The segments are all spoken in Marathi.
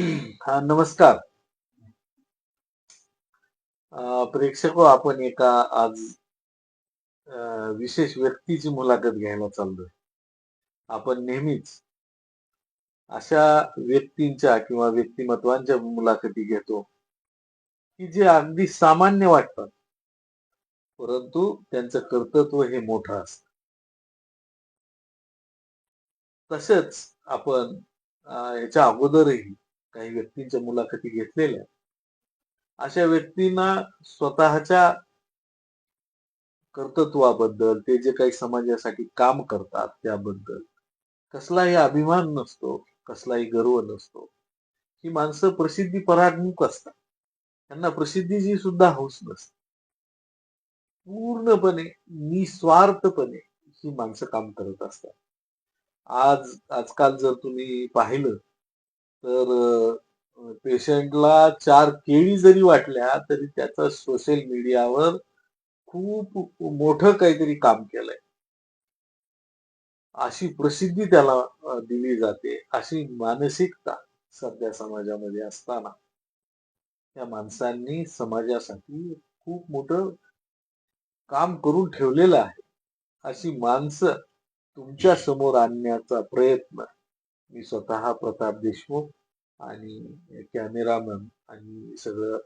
हा नमस्कार. प्रेक्षक प्रेक्षको आपण एका आज विशेष व्यक्तीची मुलाखत घ्यायला चाललोय. आपण नेहमीच अशा व्यक्तींच्या किंवा व्यक्तिमत्वांच्या मुलाखती घेतो की जे अगदी सामान्य वाटतात परंतु त्यांचं कर्तृत्व हे मोठं असतं. तसेच आपण याच्या अगोदरही काही व्यक्तींच्या मुलाखती घेतलेल्या. अशा व्यक्तींना स्वतःच्या कर्तृत्वाबद्दल ते जे काही समाजासाठी काम करतात त्याबद्दल कसलाही अभिमान नसतो कसलाही गर्व नसतो. ही माणसं प्रसिद्धी परागमुख असतात. त्यांना प्रसिद्धीची सुद्धा हौस नसते. पूर्णपणे निस्वार्थपणे ही माणसं काम करत असतात. आज आजकाल जर तुम्ही पाहिलं तर पेशंटला चार केळी जरी वाटल्या तरी त्याचं सोशल मीडियावर खूप मोठं काहीतरी काम केलंय. अशी प्रसिद्धी त्याला दिली जाते अशी मानसिकता सध्या समाजामध्ये असताना. त्या माणसांनी समाजासाठी खूप मोठं काम करून ठेवलेलं आहे. अशी माणसं तुमच्यासमोर आणण्याचा प्रयत्न मी स्वतः प्रताप देशमुख आणि कॅमेरामन आणि सगळं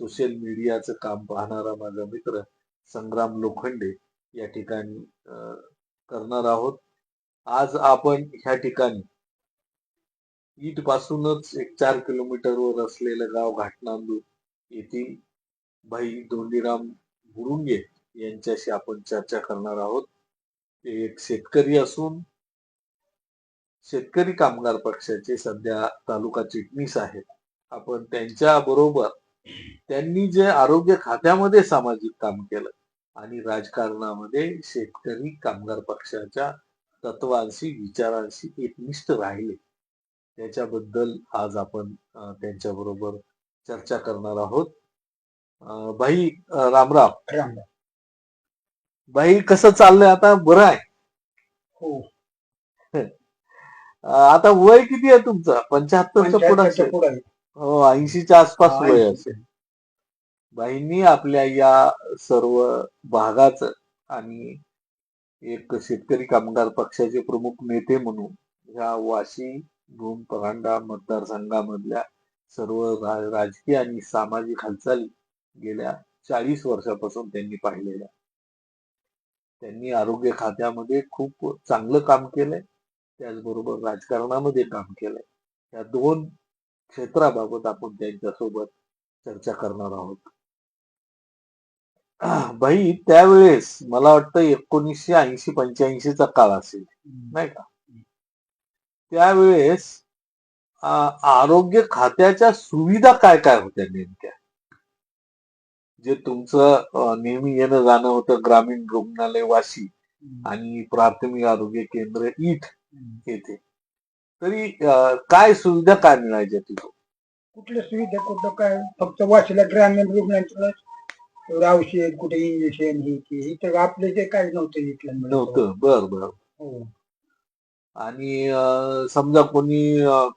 सोशल मीडियाचं काम पाहणारा माझा मित्र संग्राम लोखंडे या ठिकाणी करणार आहोत. आज आपण ह्या ठिकाणी ईट पासूनच एक चार किलोमीटरवर असलेलं गाव घाटनांदूर येथील भाई धोंडीराम गुरुंगे यांच्याशी आपण चर्चा करणार आहोत. ते एक शेतकरी असून शेतकरी कामगार पक्षाचे सध्या तालुका चिटणीस आहेत. आपण त्यांच्या बरोबर त्यांनी जे आरोग्य खात्यामध्ये सामाजिक काम केलं आणि राजकारणामध्ये शेतकरी कामगार पक्षाच्या तत्वांशी विचारांशी एकनिष्ठ राहिले. त्याच्याबद्दल आज आपण अं, त्यांच्याबरोबर चर्चा करणार आहोत. भाई रामराम राम. भाई कसं चाललंय आता? बरं आहे? हो. आता वय किती आहे तुमचं? पंच्याहत्तरच्या पुढे असेल. हो ऐंशीच्या आसपास वय 80. असेल. बाईंनी आपल्या या सर्व भागाचं आणि एक शेतकरी कामगार पक्षाचे प्रमुख नेते म्हणून ह्या वाशी भूम परांडा मतदारसंघामधल्या सर्व राजकीय आणि सामाजिक हालचाली गेल्या चाळीस वर्षापासून त्यांनी पाहिलेल्या. त्यांनी आरोग्य खात्यामध्ये खूप चांगलं काम केलंय. त्याचबरोबर राजकारणामध्ये काम केलंय. या दोन क्षेत्राबाबत आपण त्यांच्यासोबत चर्चा करणार आहोत. भाई त्यावेळेस मला वाटतं एकोणीसशे ऐंशी पंच्याऐंशीचा काळ असेल नाही का? त्यावेळेस आरोग्य खात्याच्या सुविधा काय काय होत्या नेमक्या? जे तुमचं नेहमी येणं जाणं होतं ग्रामीण रुग्णालय वाशी आणि प्राथमिक आरोग्य केंद्र ईट. येथे तरी काय सुविधा काय मिळायच्या तिथं? कुठल्या सुविधा कुठं काय? फक्त वाशीला ग्रामीण रुग्णांचं औषध कुठे इंजेक्शन हे ते. इथं आपलं जे काय नव्हतं इथलं. नव्हतं. बर बर. हो. आणि समजा कोणी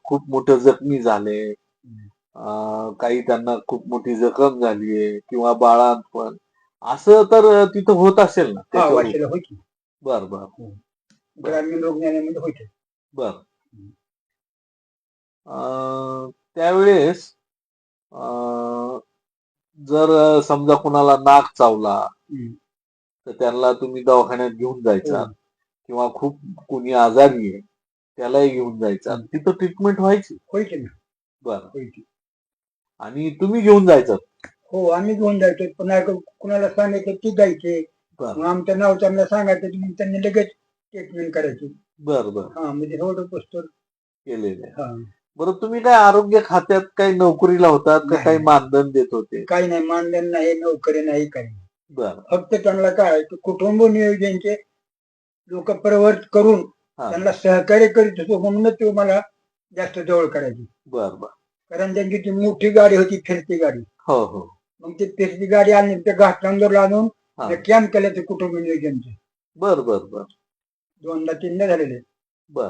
खूप मोठं जखमी झाले काही त्यांना खूप मोठी जखम झालीये किंवा बाळांपण असं तर तिथं होत असेल ना बर बर. ग्रामीण रुग्णालयामध्ये होते. बर. अ, त्यावेळेस अ, जर समजा कुणाला नाक चावला तर त्यांना तुम्ही दवाखान्यात घेऊन जायचा हो. किंवा खूप कुणी आजारी आहे त्यालाही घेऊन जायचा. हम्म. तिथं ट्रीटमेंट व्हायची. होईते ना. बर. आणि तुम्ही घेऊन जायचं? हो आम्ही घेऊन जायचो. पुन्हा कुणाला सांगायचं ती जायचे. बर. मग आमचं नाव त्यांना सांगायचं की मग त्यांनी लगेच ट्रीटमेंट करायची. बर बर. हा म्हणजे एवढं पोस्टर केलेले. हा. बरं तुम्ही काय आरोग्य खात्यात काही नोकरीला होतात का? नाही. काही मानधन देत होते? काही नाही मानधन नाही नोकरी नाही काही नाही. बर. फक्त त्यांना काय की कुटुंब नियोजनचे लोक प्रवर्त करून हा. त्यांना सहकार्य करीत होतो म्हणूनच ते मला जास्त जवळ करायची. बर बर. कारण त्यांची ती मोठी गाडी होती फिरती गाडी. हो हो. मग ती फिरती गाडी आणली ते घाटनांदूर आणून हा. कॅम्प केले ते कुटुंब नियोजनचे. बर बर बर. दोनदा तीनदा झालेले. बर.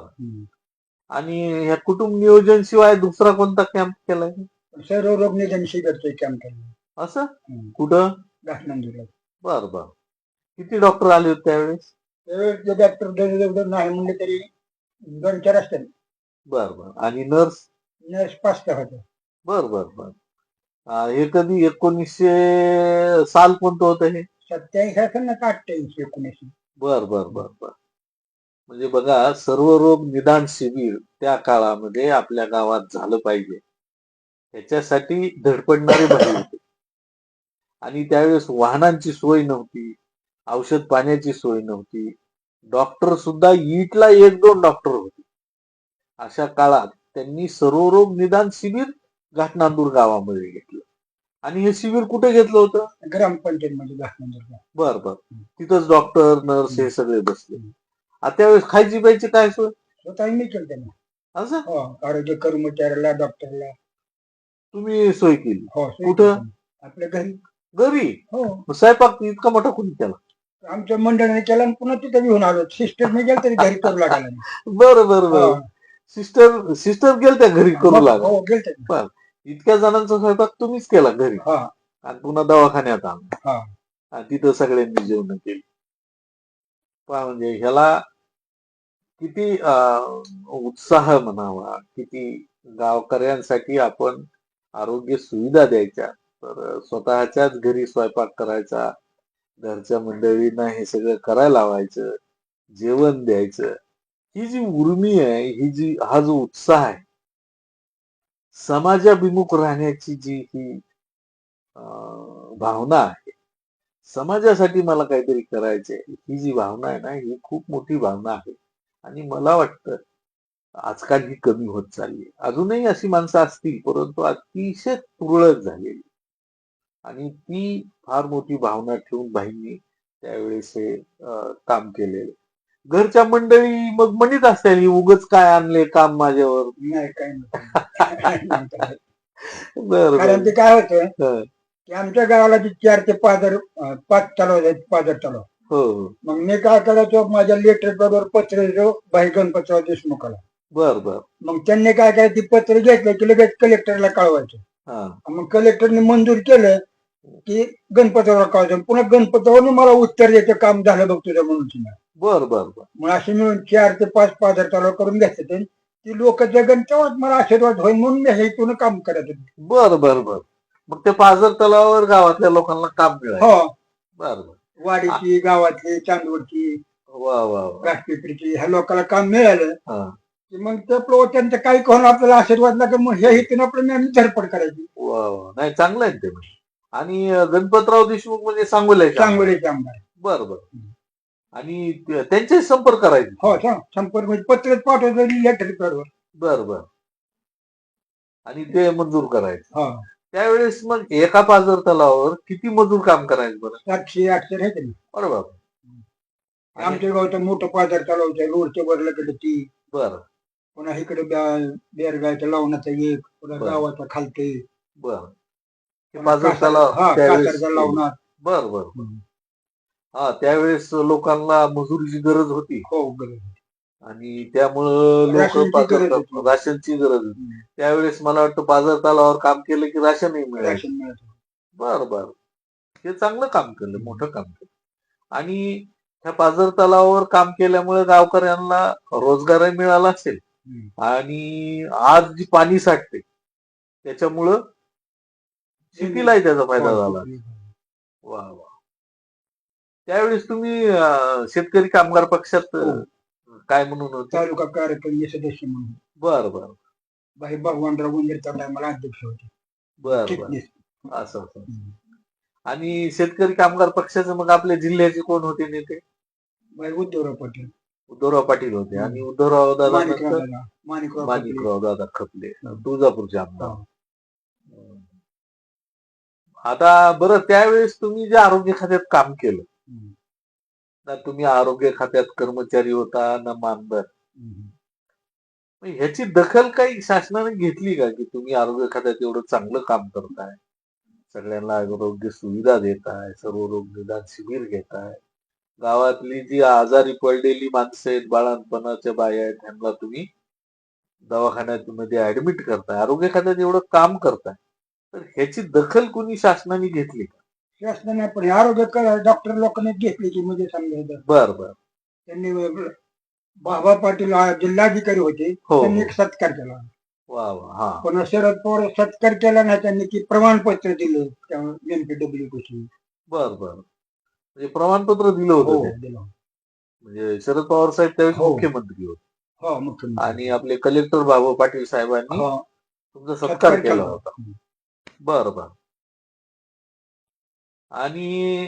आणि ह्या कुटुंब नियोजन शिवाय दुसरा कोणता कॅम्प केलाय? सर्व रोग निधन शिबिरचं कॅम्प केलं असं? हम्म. कुठं? घाटनंदीला बर बर. किती डॉक्टर आले होते त्यावेळेस? त्यावेळेस डॉक्टर जवळ नाही म्हणले तरी दोन चार असतात बर बर. आणि नर्स नर्स पाच सहा होत्या बर बर बर. अं, हे कधी? एकोणीसशे साल कोणतं होतं हे? सत्याऐंशी असेल ना का अठ्ठ्याऐंशी एकोणीसशे? बर बर बर बर. म्हणजे बघा सर्व रोग निदान शिबिर त्या काळामध्ये आपल्या गावात झालं पाहिजे. त्याच्यासाठी धडपडणारे भाई होते. आणि त्यावेळेस वाहनांची सोय नव्हती औषध पाण्याची सोय नव्हती. डॉक्टर सुद्धा ईटला एक दोन डॉक्टर होते. अशा काळात त्यांनी सर्व रोग निदान शिबिर घाटनांदूर गावामध्ये घेतलं. आणि हे शिबिर कुठे घेतलं होतं? ग्रामपंचायत मध्ये घाटनंदीला बर बर. तिथंच डॉक्टर नर्स हे सगळे बसले. आता त्यावेळेस खायची प्यायची काय सोय? स्वतः मी केलं त्यांना. असं? हो आरोग्य कर्मचाऱ्याला डॉक्टरला. तुम्ही सोय केली. हो सोय कुठं? केली. आपल्या घरी. घरी? हो. मग स्वयंपाक इतका मोठा कोणी केला? आमच्या मंडळाने केला आणि पुन्हा तिथे घेऊन आलो. सिस्टरने गेलं तरी घरी करू लागला. बरं बरं बरं. सिस्टर सिस्टर गेलत्या घरी करू लागला. हो इतक्या जणांचा स्वयंपाक तुम्हीच केला घरी. हा. आणि पुन्हा दवाखान्यात आणला. हा. आणि तिथं सगळ्यांनी जेवण केली. पहा म्हणजे ह्याला किती उत्साह म्हणावा किती गावकऱ्यांसाठी आपण आरोग्य सुविधा द्यायच्या. तर स्वतःच्याच घरी स्वयंपाक करायचा घरच्या मंडळींना हे सगळं करायला लावायचं जेवण द्यायचं. ही जी उर्मी आहे ही जी हा जो उत्साह आहे समाजाभिमुख राहण्याची जी ही भावना आहे समाजासाठी मला काहीतरी करायचे ही जी भावना आहे ना ही खूप मोठी भावना आहे. आणि मला वाटतं आजकाल ही कमी होत चालली. अजूनही अशी माणसं असतील परंतु अतिशय तुरळक झालेली. आणि ती फार मोठी भावना ठेवून बाईंनी त्यावेळेस हे काम केलेलं. घरच्या मंडळी मग म्हणत असतील ही उगच काय आणले काम माझ्यावर? नाही काही नाही. बरं कारण ते काय होतं. की आमच्या गावाला चार ते पाच पाच तलाव आहेत पादर तलाव. हो. मग मी काय करायचो माझ्या लेटर पॅडवर पत्र भाई गणपतराव देशमुखाला. बर बर. मग त्यांनी काय करायचं ते पत्र घेतलं की लगेच कलेक्टरला कळवायचं. हा. मग कलेक्टरने मंजूर केलं की गणपतरावला कळवायचं. पुन्हा गणपतरावने मला उत्तर द्यायचं काम झालं बघ तुझ्या म्हणून बर बर बर. मग असे मिळून चार ते पाच पादर तलाव करून घ्यायचे ते. ती लोक जगन तेव्हाच मला आशीर्वाद होईल म्हणून मी हे इथून काम करत होते. बर बर बर. मग ते पाझर तलावावर गावातल्या लोकांना काम मिळालं हो. बर बर. वाडीची गावातली चांदवडची वा वा ह्या लोकांना काम मिळालं. हा. की मग ते त्यांचं काही करून आपल्याला आशीर्वाद लागेल मग हे इथून आपलं आम्ही धडपड करायची. वा वा. नाही चांगलं आहे ते म्हणजे. आणि अं, गणपतराव देशमुख म्हणजे सांगोला सांगोलीचे आमदार बर बर. आणि ते- त्यांच्याशी संपर्क करायचे. हो सांग संपर्क म्हणजे पत्रच पाठवलं लेटर पॅडवर बर बर. आणि ते मंजूर करायचं. हो. त्यावेळेस मग एका पाझर तलावावर किती मजूर काम करायचं बरं? सातशे आठशे राहते बरं आमच्या गावचं मोठं पादर चालवचं रोडच्या वरल्याकडे ती. बर. पुन्हा इकडे बेरगायचं लावण्याचं एक पुन्हा बरं. गावाचं खालते बर. कासार- तलाव हा त्यावेळेस लावणार. बर बर. हा त्यावेळेस लोकांना मजुरीची गरज होती. हो गरज. आणि त्यामुळं लोक राशनची गरज. राशनची. त्यावेळेस मला वाटतं बाजार तलावावर काम केलं की राशनही होतं. बर बर. हे चांगलं काम केलं मोठं काम केलं. आणि ह्या पाझर तलावावर काम केल्यामुळे गावकऱ्यांना रोजगारही मिळाला असेल. आणि आज जी पाणी साठते त्याच्यामुळं शेतीलाही त्याचा फायदा हो, झाला. वा वा. त्यावेळेस तुम्ही शेतकरी कामगार पक्षात अं, काय म्हणून होते? तालुका कार्यक्रम सदस्य म्हणून. बर बर. बाई भगवानराव गुंजरचा टायमाला अध्यक्ष होते. बर बर. चिटणीस. असं असं. आणि शेतकरी कामगार पक्षाचे मग आपल्या जिल्ह्याचे कोण होते नेते? बाई उद्धवराव पाटील. उद्धवराव पाटील होते आणि उद्धवराव दादा माणिकराव दादा. माणिकराव पाटील. माणिकराव दादा खपले. तुळजापूरचे आमदार. हो. आता बरं त्यावेळेस तुम्ही जे आरोग्य खात्यात काम केलं. ना तुम्ही आरोग्य खात्यात कर्मचारी होता ना मानधन. ह्याची दखल काही शासनाने घेतली का की तुम्ही आरोग्य खात्यात एवढं चांगलं काम करताय? सगळ्यांना आरोग्य सुविधा देताय सर्व रोग निदान शिबिर घेताय. गावातली जी आजारी पडलेली माणसं आहेत बाळांपणाच्या बाया आहेत त्यांना तुम्ही दवाखान्यात मध्ये ऍडमिट करताय. आरोग्य खात्यात एवढं काम करताय. तर ह्याची दखल कुणी शासनाने घेतली का? शासनाने पण आरोग्य डॉक्टर लोकांनी घेतली की म्हणजे समजा बर बर. त्यांनी बाबा पाटील हा जिल्हाधिकारी होते. हो त्यांनी एक सत्कार केला. वा वा हा. पण शरद पवार सत्कार केला नाही त्यांनी की प्रमाणपत्र दिलं त्या एमपीडब्ल्यू पासून. बर बर. म्हणजे प्रमाणपत्र दिलं होतं हो. दिलं म्हणजे शरद पवार साहेब त्यावेळेस हो. मुख्यमंत्री होते. हो मुख्यमंत्री. आणि आपले कलेक्टर बाबू पाटील साहेबांनी हो, तुमचा सत्कार सत्कार केला केला. होता. बर बर. आणि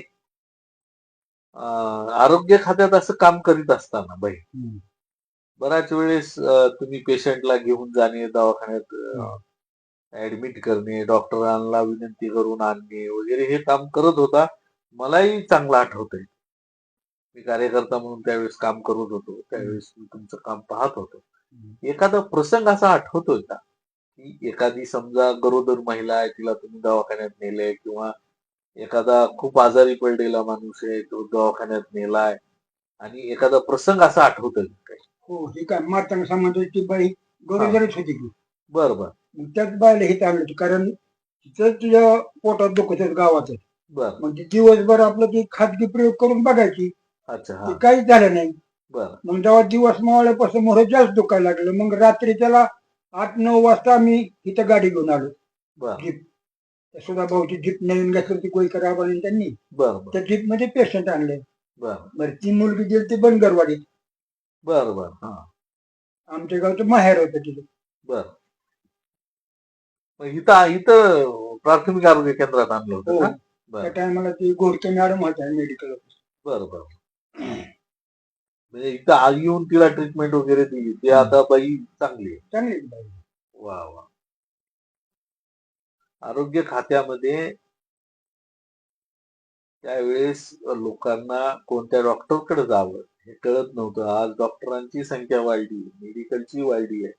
आरोग्य खात्यात असं काम करीत असताना बाई. बऱ्याच वेळेस तुम्ही पेशंटला घेऊन जाणे दवाखान्यात ऍडमिट करणे डॉक्टरांना विनंती करून आणणे वगैरे हे काम करत होता. मलाही चांगलं आठवतंय. मी कार्यकर्ता म्हणून त्यावेळेस काम करत होतो. त्यावेळेस मी तुमचं काम पाहत होतो. एखादा प्रसंग असा आठवतोय का? की एखादी समजा गरोदर महिला आहे तिला तुम्ही दवाखान्यात नेले किंवा एखादा खूप आजारी पडलेला माणूस आहे तो दवाखान्यात नेलाय आणि एखादा प्रसंग असा काही? हो ही काय बाई गरोदरच होती की बर बर. मग त्याच बायला हे आणलं होतं कारण तिचं तुझ्या पोटात दुखत गावात. बर. मग ती दिवसभर आपलं ती खाजगी प्रयोग करून बघायची. अच्छा हा. ते काहीच झालं नाही. बर. मग जेव्हा दिवस मावळ्यापासून मोठं जास्त दुखायला लागलं मग रात्री त्याला आठ नऊ वाजता आम्ही इथं गाडी घेऊन आलो. बर. जीप भाऊची जीप नवीन घेतली ती कोईकर आबाने त्यांनी. बर बर त्या जीपमध्ये पेशंट आणले बर बरं ती मुलगी गेली ती बनगरवाडीत. बर बर हा. आमच्या गावचं माहेर होतं तिथे. बर. मग इथं इथं प्राथमिक आरोग्य केंद्रात आणलं होतं हो. त्या बर. टायमाला ती गोडके मॅडम होत्या मेडिकल बर बर म्हणजे इथं आज येऊन तिला ट्रीटमेंट वगैरे दिली. ती आता बाई चांगली आहे. चांगली बाई. वा वा. आरोग्य खात्यामध्ये त्यावेळेस लोकांना कोणत्या डॉक्टरकडे जावं हे कळत नव्हतं. आज डॉक्टरांची संख्या वाढली मेडिकलची वाढली आहे.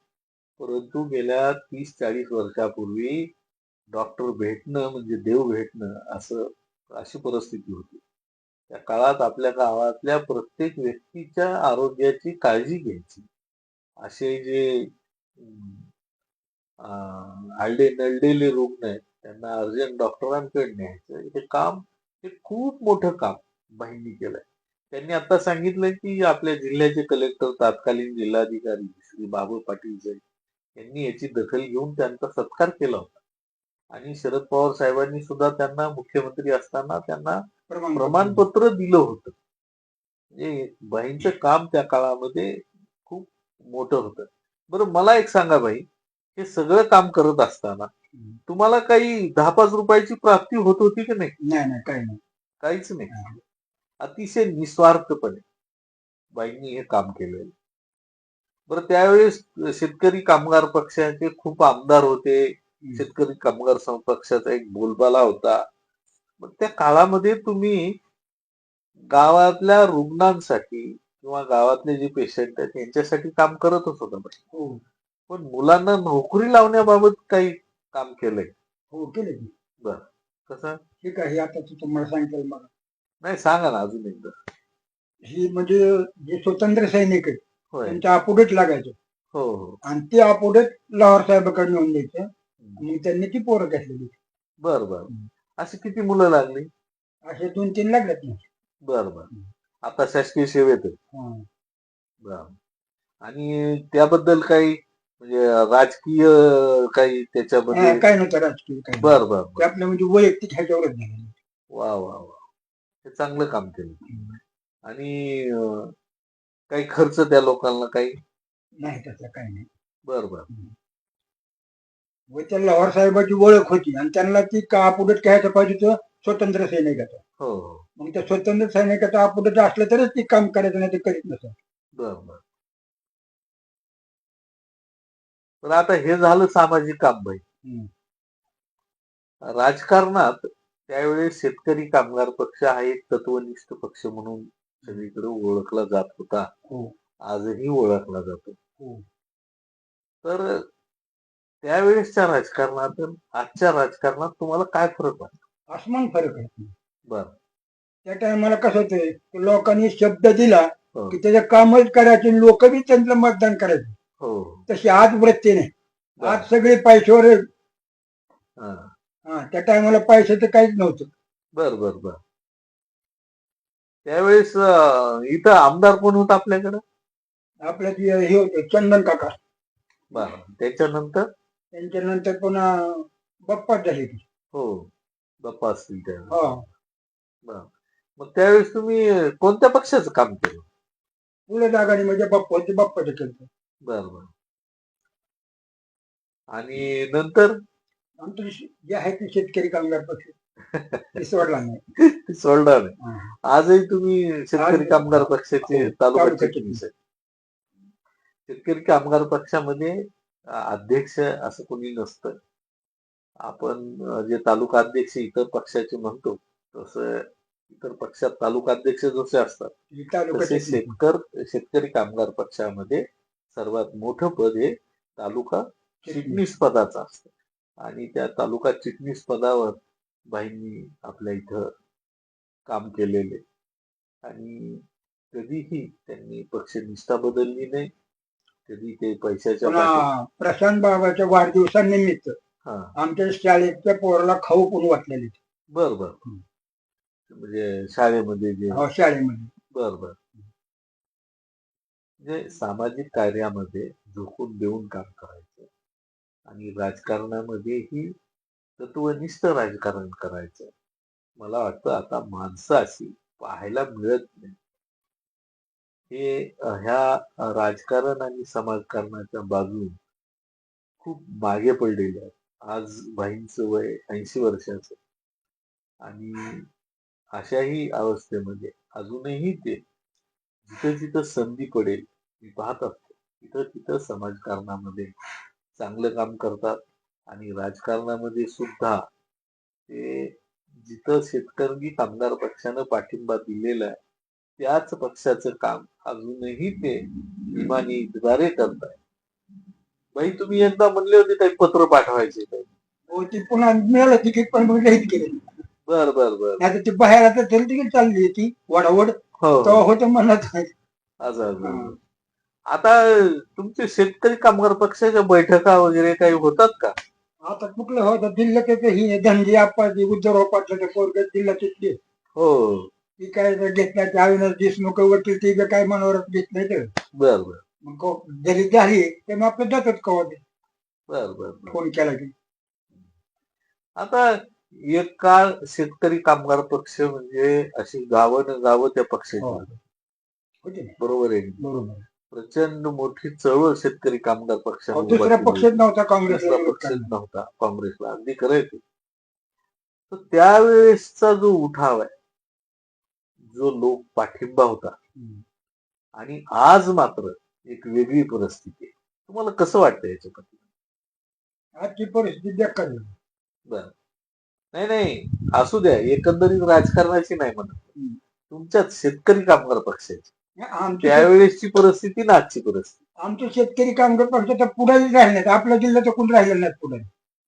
परंतु गेल्या तीस चाळीस वर्षापूर्वी डॉक्टर भेटणं म्हणजे देव भेटणं असं अशी परिस्थिती होती. त्या काळात आपल्या गावातल्या प्रत्येक व्यक्तीच्या आरोग्याची काळजी घ्यायची. असे जे आलडे नळलेले रुग्ण आहेत. त्यांना अर्जंट डॉक्टरांकडे न्यायचं हे काम हे खूप मोठं काम बाईंनी केलंय. त्यांनी आता सांगितलं की आपल्या जिल्ह्याचे कलेक्टर तत्कालीन जिल्हाधिकारी श्री बाबू पाटील जैन यांनी याची दखल घेऊन त्यांचा सत्कार केला होता. आणि शरद पवार साहेबांनी सुद्धा त्यांना मुख्यमंत्री असताना त्यांना प्रमाणपत्र दिलं होतं. म्हणजे बाईंचं काम त्या काळामध्ये खूप मोठं होतं. बरं मला एक सांगा बाई. हे सगळं काम करत असताना तुम्हाला काही दहा पाच रुपयाची प्राप्ती होत होती की नाही? नाही नाही काही नाही. काहीच नाही. अतिशय निस्वार्थपणे बाईंनी हे काम केलेलं बरं त्यावेळेस शेतकरी कामगार पक्षाचे खूप आमदार होते. शेतकरी कामगार पक्षाचा एक बोलबाला होता. मग त्या काळामध्ये तुम्ही गावातल्या रुग्णांसाठी किंवा गावातले जे पेशंट आहेत यांच्यासाठी काम करतच होता. हो. पण मुलांना नोकरी लावण्याबाबत काही काम केलंय. हो केले की. कसं? ठीक आहे हे आता तू तुम्हाला सांगेल मला. नाही सांगा ना अजून एकदा. ही म्हणजे जे स्वतंत्र सैनिक आहेत होय. त्यांच्या अपोडेट लागायचं. हो हो. आणि ते अपोडेट लाहोर साहेबाकडे नेऊन द्यायचं. मग त्यांनी ती पोरं घेतलेली. बर बर. अशी किती मुलं लागली? असे दोन तीन लागलेत ना. बर बर. आता शासकीय सेवेत आहे. हा. बर. आणि त्याबद्दल काही म्हणजे राजकीय काही त्याच्याबद्दल काय नव्हतं राजकीय काय बर बर ते आपलं म्हणजे वैयक्तिक ह्याच्यावरच झालं वा वा वा. हे चांगलं काम केलं. आणि अं, काही खर्च त्या लोकांना काही? नाही तसलं काही नाही. बर बर. व त्या लाहोर साहेबाची ओळख होती आणि त्यांना ती का अपोडेट घ्यायचं पाहिजे होतं? स्वतंत्र सैनिकाचं. हो हो. मग त्या स्वतंत्र सैनिकाचं अपोडेट असलं तरच ती काम करायचं नाही ते करीत नसत. बर बर. तर आता हे झालं सामाजिक काम भाई राजकारणात त्यावेळेस शेतकरी कामगार पक्ष हा एक तत्वनिष्ठ पक्ष म्हणून सगळीकडे ओळखला जात होता. हो. आजही ओळखला जातो. हो. तर त्यावेळेसच्या राजकारणात आजच्या राजकारणात तुम्हाला काय फरक वाटतो? आसमान फरक आहे. बर. त्या टायमाला कसं होतंय लोकांनी शब्द दिला हो. की त्याचं कामच करायचे लोक बी त्यांचं मतदान करायचे. तशी आज वृत्ती नाही. आज सगळे पैशावर. हा. हा त्या टायमाला पैशाचं काहीच नव्हतं. बर बर बर. त्यावेळेस अं, इथं आमदार कोण होत आपल्याकडं? आपलं जे हे होतं चंदन काका. बर त्याच्यानंतर? त्यांच्यानंतर पुन्हा बप्पा झाले ते. हो बाप्पा असतील त्या. हा. मग त्यावेळेस तुम्ही कोणत्या पक्षाचं काम केलं? पुढे जागाने म्हणजे बाप्पा होते बाप्पाचं केलं. बर बर आणि नंतर? आमचं शे- जे आहे ते शेतकरी कामगार पक्ष ते सोडला नाही. सोडणार नाही. हा. आजही तुम्ही शेतकरी आज- कामगार पक्षाचे हो, तालुका तालुका चिटणीस आहे शेतकरी कामगार पक्षामध्ये अं, अध्यक्ष असं कोणी नसतं. आपण अं, जे तालुका अध्यक्ष इतर पक्षाचे म्हणतो तसं इतर पक्षात तालुका अध्यक्ष जसे असतात तालुका तसे. शेतकर शेतकरी कामगार पक्षामध्ये सर्वात मोठं पद हे तालुका चिटणीस पदाचं असतं. आणि त्या तालुका चिटणीस पदावर बाईंनी आपल्या इथं काम केलेले. आणि कधीही त्यांनी पक्षनिष्ठा बदलली नाही. कधी ते पैशाच्या प्रशांत बाबाच्या वाढदिवसानिमित्त हा. आमच्या शाळेच्या पोराला खाऊ पण वाटलेले बर बर. म्हणजे शाळेमध्ये जे हो, शाळेमध्ये. बर बर. म्हणजे सामाजिक कार्यामध्ये झोकून देऊन काम करायचं आणि राजकारणामध्येही तत्वनिष्ठ राजकारण करायचं. मला वाटतं आता माणसं अशी पाहायला मिळत नाही. हे ह्या राजकारण आणि समाजकारणाच्या बाजून खूप मागे पडलेले आहेत. आज भाईंचं वय ऐंशी वर्षाचं आणि अशाही अवस्थेमध्ये अजूनही ते जिथं जिथं संधी पडेल मी पाहत असतो. तिथं तिथं समाजकारणामध्ये चांगलं काम करतात आणि राजकारणामध्ये सुद्धा ते जिथं शेतकरी कामगार पक्षानं पाठिंबा दिलेला आहे त्याच पक्षाचं काम अजूनही ते इमानीद्वारे करताय बाई तुम्ही एकदा म्हणले होते काही पत्र पाठवायचे काही हो ती पुन्हा मिळालं तिकीट पण रहित केलं बर बर बर. नाही ती बाहेर आता तरी तिकीट चालली ती वडावड. हो. तेव्हा होतं म्हणत असं असं. आता तुमचे शेतकरी कामगार पक्षाच्या बैठका वगैरे काही होतात का? आता कुठलं? होतं जिल्ह्यात ही धनजी आप्पाची उद्धव पाटलाच्या पोरग चिठली हो. ती काय घेत नाही ते अविनाश देशमुख वकील ती काय मनावर घेत नाही तर. बर बर. मग जरी झाली तर मग आपलं जातात कवा ते. बर बर. फोन केला की. आता एक काळ शेतकरी कामगार पक्ष म्हणजे अशी गावं न गावं त्या पक्षाची हो. बरोबर आहे बरोबर. प्रचंड मोठी चळवळ शेतकरी कामगार उभा पक्षच केली. नव्हता काँग्रेसला पक्षच नव्हता. काँग्रेसला अगदी खरं आहे ते. तर त्यावेळेसचा जो उठाव आहे जो लोक पाठिंबा होता. आणि आज मात्र एक वेगळी परिस्थिती आहे. तुम्हाला कसं वाटतं याच्याबद्दल? आजची परिस्थिती. बर. नाही नाही. असू द्या. एकंदरीत राजकारणाची नाही म्हणत. तुमच्यात शेतकरी कामगार पक्षाची. त्यावेळेसची परिस्थिती ना आजची परिस्थिती. आमचे शेतकरी कामगार पक्ष तर पुढे राहिले नाहीत. आपल्या जिल्ह्यात कोण राहिलं नाही पुढे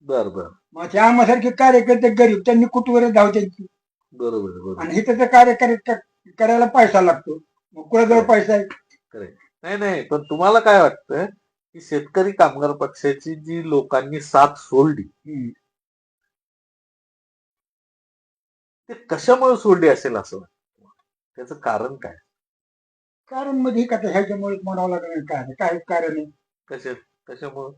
बर बर. ते आम्हासारखे कार्यकर्ते गरीब त्यांनी कुठवर धाव त्यांची बरोबर बरोबर. आणि इथं तर कार्य कर- करायला पैसा लागतो. मग कुणाजवळ पैसा आहे? नाही नाही पण तुम्हाला काय वाटतं की शेतकरी कामगार पक्षाची जी लोकांनी साथ सोडली. ते कशामुळे सोडली असेल असं वाटतं? त्याचं कारण काय? कारण मध्ये का ह्याच्यामुळे म्हणावं लागणार काय? काय कारण आहे? कशा कशामुळे?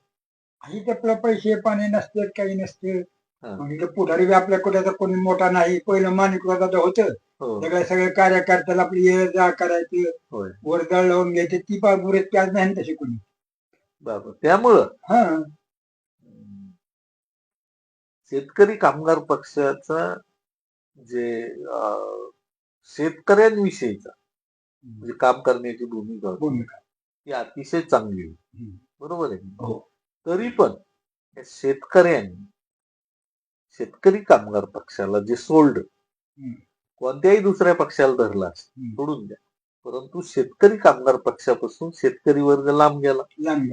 आणि आपलं पैसे पाणी नसते काही नसते. हा. इथं पुढारी बी आपल्या कुठे कोणी मोठा नाही. पहिलं माणिक दादा होतं. हो. सगळे सगळे कार्यकर्त्याला आपली ये जा करायची. होय. वरदळ लावून घ्यायचे. ती पाच प्याज नाही तशी कोणी. बरोबर त्यामुळं? हा. शेतकरी कामगार पक्षाचा जे अं, शेतकऱ्यांविषयीचा म्हणजे काम करण्याची भूमिका ती अतिशय चांगली होती. बरोबर आहे. हो. तरी पण शेतकऱ्यांनी शेतकरी कामगार पक्षाला जे सोडलं हम्म. कोणत्याही दुसऱ्या पक्षाला धरला. सोडून द्या. परंतु शेतकरी कामगार पक्षापासून शेतकरी वर्ग लांब गेला. लांब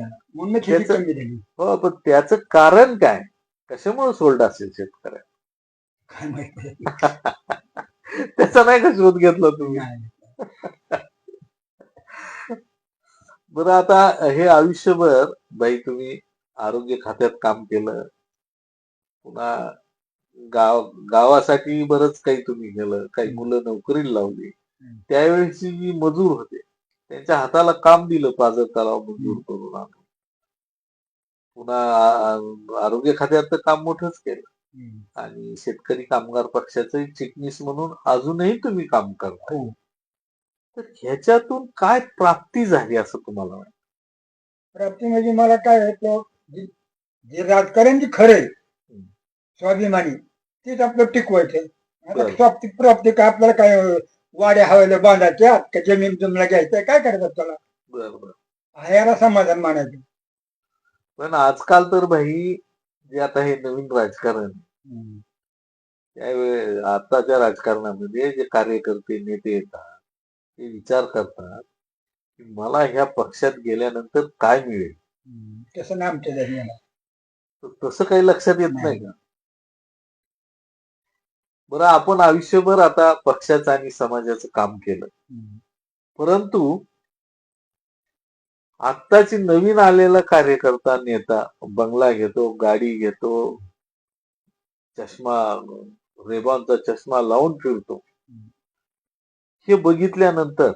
हो पण त्याचं कारण काय? कशामुळे सोडलं असेल शेतकऱ्या? त्याचा नाही का शोध घेतला तुम्ही. बरं आता हे आयुष्यभर बाई तुम्ही आरोग्य खात्यात काम केलं. पुन्हा गाव गावासाठी बरंच काही तुम्ही केलं. काही मुलं नोकरीला लावली. त्यावेळेची जी मजूर होते त्यांच्या हाताला काम दिलं पाजर तलाव मंजूर करून आणून पुन्हा आरोग्य खात्यात तर काम मोठंच केलं. आणि शेतकरी कामगार पक्षाचे चिटणीस म्हणून अजूनही तुम्ही काम करता हो. तर ह्याच्यातून काय प्राप्ती झाली असं तुम्हाला वाटतं? प्राप्ती म्हणजे मला काय होतं जे राजकारण जे खरंय स्वाभिमानी तेच आपलं टिकवायचं आता. प्राप्ती प्राप्ती काय आपल्याला काय वाड्या हवेला बांधायच्या का जमीन जमला घ्यायचं काय करायचं त्याला? बरं बरं. हा याला समाधान मानायचं. पण आजकाल तर भाई जे आता हे नवीन राजकारण त्यावेळे आताच्या राजकारणामध्ये जे कार्यकर्ते नेते येतात ते विचार करतात की मला ह्या पक्षात गेल्यानंतर काय मिळेल? तसं ना आमच्या तर तसं काही लक्षात येत नाही नाही. का? बरं आपण आयुष्यभर आता पक्षाचं आणि समाजाचं काम केलं. परंतु आत्ताची नवीन आलेला कार्यकर्ता नेता बंगला घेतो गाडी घेतो चष्मा रेबॉनचा चष्मा लावून फिरतो. हे बघितल्यानंतर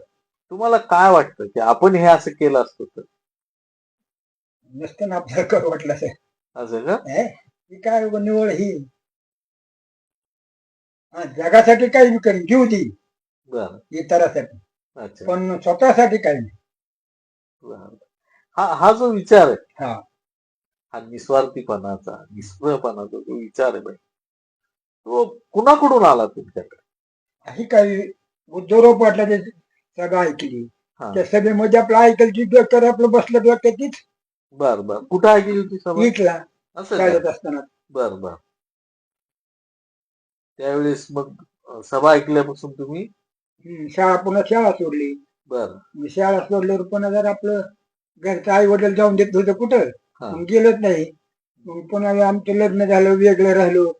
तुम्हाला काय वाटतं की आपण हे असं केलं असतं तर? नसतं ना आपल्याला करू वाटलं असं असं का? हे? ही काय निवड ही? हा जगासाठी काही बी करेन घेऊ बरं. इतरासाठी. अच्छा. पण स्वतःसाठी काही नाही. बरं. हा हा जो विचार आहे हा. हा निस्वार्थीपणाचा निष्प्रयपणाचा जो विचार आहे बाई तो कुणाकडून आला तुमच्याकडे? ही काही उद्धवरोप वाटलं ते सगळं ऐकली. हा. त्या सभेमध्ये आपलं ऐकलं जी डोक्यावर आपलं बसलं डोक्यात तीच. बर बर. कुठं ऐकली होती सभा? इकला असं का? असताना. बर बर. त्यावेळेस मग अं, सभा ऐकल्यापासून तुम्ही? हम्म, शाळा पुन्हा शाळा सोडली. बर. मग शाळा सोडल्यावर पुन्हा जर आपलं घरचं आई वडील जाऊन देत होतं कुठं? हा. मग गेलोच नाही. मग पुन्हा आमचं लग्न झालं वेगळं राहिलो.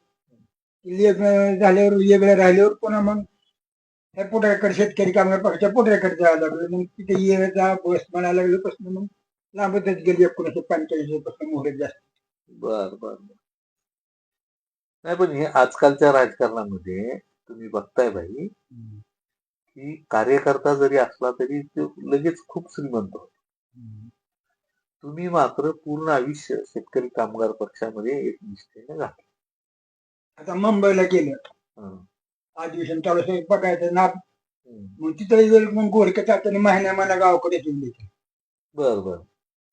लग्न झाल्यावर वेगळं राहिल्यावर पुन्हा मग त्या पुढ्याकडे शेतकरी कामगार पक्षाच्या पुढ्याकडे जायला लागलो. मग तिथे ये जा बस म्हणायला लागलो पासून मग लांबतच गेली एकोणीशे पंच्याऐंशी पासून मोहरत जास्त. बर बर. नाही पण हे आजकालच्या राजकारणामध्ये तुम्ही बघताय भाई की कार्यकर्ता जरी असला तरी तो लगेच खूप श्रीमंत होतो. तुम्ही मात्र पूर्ण आयुष्य शेतकरी कामगार पक्षामध्ये एक निष्ठेने घातलं. आता मुंबईला गेलं. अधिवेशन चालू असेल बघायचं ना. मग तिथे मग गोरके चालताना महिन्या महिना गावाकडे येऊन देते बर बर.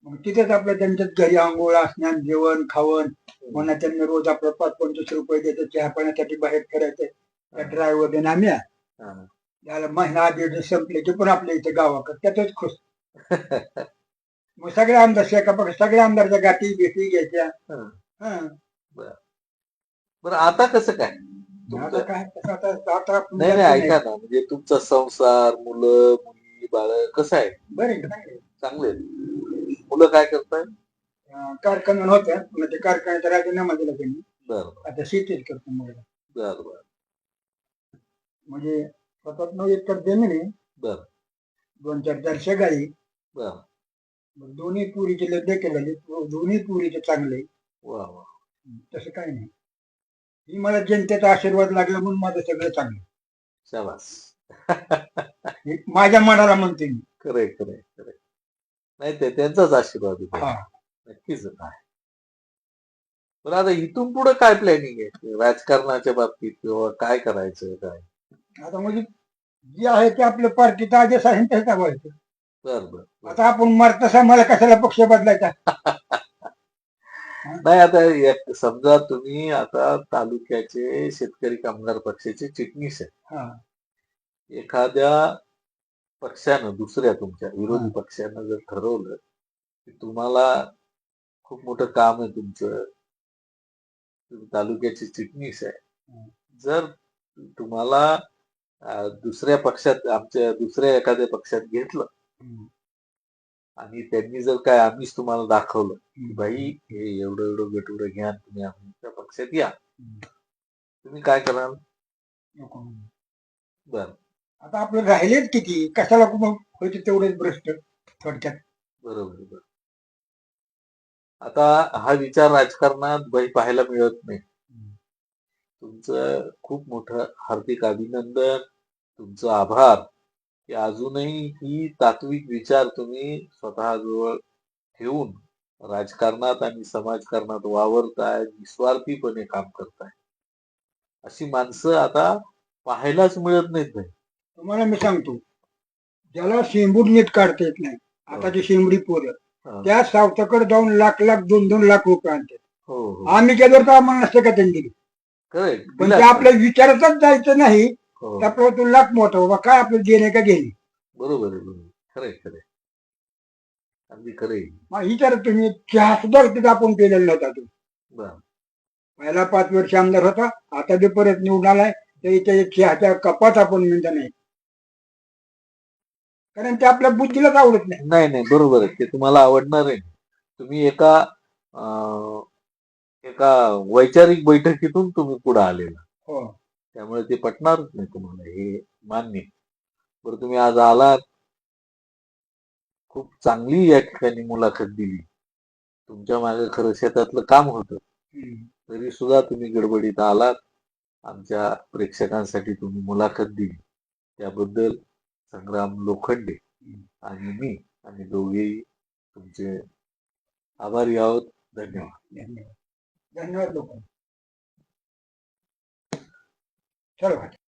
मग तिथेच आपलं त्यांच्याच घरी आंघोळ स्नान जेवण खावण. पुन्हा त्यांनी रोज आपलं पाच पंचवीस रुपये देतात चहा पाण्यासाठी बाहेर फिरायचं. त्या ड्रायव्हर आम्ही हा. त्याला महिना आधी संपले की पण आपल्या इथे गावाकडे. त्यातच खुश. मग सगळे आमदार शेका सगळ्या आमदारच्या गाठी भेटी घ्यायच्या. हं. बरं आता कसं काय? तुमचं काय तसं आता आता आपण नाही नाही ऐका ना म्हणजे तुमचा संसार मुलं मुली बाळ कसं आहे? बरे चांगले. चांगले आहेत? मुलं काय करताय? अं, कारखाना होत्या कारखान्याचा राजीनामा दिला त्यांनी. बर. आता शेतीच करतो मग बर बर. म्हणजे स्वतः नऊ एकर जमीन आहे बर. दोन चार चारशे गाई बर. मग दोन्ही पुरीचे लग्न केलेले दोन्ही पुरीचे चांगले. वा वा. तसं काही नाही. ही मला जनतेचा आशीर्वाद लागला म्हणून माझं सगळं चांगलं. शाबास. हे माझ्या मनाला म्हणते मी. खरंय खरंय नाही ते त्यांचाच आशीर्वाद आहे. हा. नक्कीच आहे. पण आता इथून पुढे काय प्लॅनिंग आहे? राजकारणाच्या बाबतीत किंवा काय करायचं काय? आता म्हणजे जे आहे ते आपल्या पार्टीचा आदेश आहे ते दाबायचं बर बर बर. आता आपण मरतसा मला कशाला पक्ष बदलायचा? नाही आता एक- समजा तुम्ही आता तालुक्याचे शेतकरी कामगार पक्षाचे चिटणीस आहे हा एखाद्या पक्षानं दुसऱ्या तुमच्या विरोधी. पक्षानं जर ठरवलं की तुम्हाला खूप मोठं काम आहे तुमचं तुम्ही तालुक्याची चिटणीस आहे. जर तुम्हाला दुसऱ्या पक्षात आमच्या दुसऱ्या एखाद्या पक्षात घेतलं. आणि त्यांनी जर काय आम्हीच तुम्हाला दाखवलं की बाई हे एवढं एवढं गटुडं घ्या तुम्ही आमच्या पक्षात या. तुम्ही काय कराल. बर. आता आपलं राहिलेच किती? कशाला मग होते तेवढेच भ्रष्ट थोडक्यात? बरोबर बरोबर. आता हा विचार राजकारणात बाई पाहायला मिळत नाही. तुमचं खूप मोठं हार्दिक अभिनंदन तुमचं आभार. की अजूनही ही तात्विक विचार तुम्ही स्वतःजवळ ठेवून राजकारणात आणि समाजकारणात वावरताय निस्वार्थीपणे काम करताय. अशी माणसं आता पाहायलाच मिळत नाहीत भाई तुम्हाला मी सांगतो ज्याला शेंबूड नीट काढता येत नाही आता ती शेंबडी पोरं हा. त्या सावताकडे जाऊन लाख लाख दोन दोन लाख रुपये आणतात. हो हो. आम्ही गेलो तर आम्हाला नसतं का त्यांनी करेक्ट पण ते आपल्या विचारातच जायचं नाही हो. आपल्याला तो लाख मोठा बाबा काय आपलं देणे का घेणे बरोबर आहे बरोबर खरंय खरंय. अगदी खरंय. मग विचार तुम्ही चहा सुद्धा तिथं आपण केलेला नव्हता तो. बर. पहिला पाच वर्ष आमदार होता आता जे परत निवडून आलाय तरी त्या चहाच्या कपात आपण म्हणता नाही. कारण ते आपल्या बुद्धीलाच आवडत नाही. नाही नाही बरोबर आहे. ते तुम्हाला आवडणार आहे. तुम्ही एका अं, एका वैचारिक बैठकीतून तुम्ही पुढे आलेला. हो. त्यामुळे ते पटणारच नाही तुम्हाला हे मान्य बरं तुम्ही आज आलात. खूप चांगली या ठिकाणी मुलाखत दिली. तुमच्या मागे खरं शेतातलं काम होतं. तरी सुद्धा तुम्ही गडबडीत आलात. आमच्या प्रेक्षकांसाठी तुम्ही मुलाखत दिली. त्याबद्दल संग्राम लोखंडे आणि मी आणि दोघेही तुमचे आभारी आहोत. धन्यवाद. धन्यवाद. धन्यवाद चलो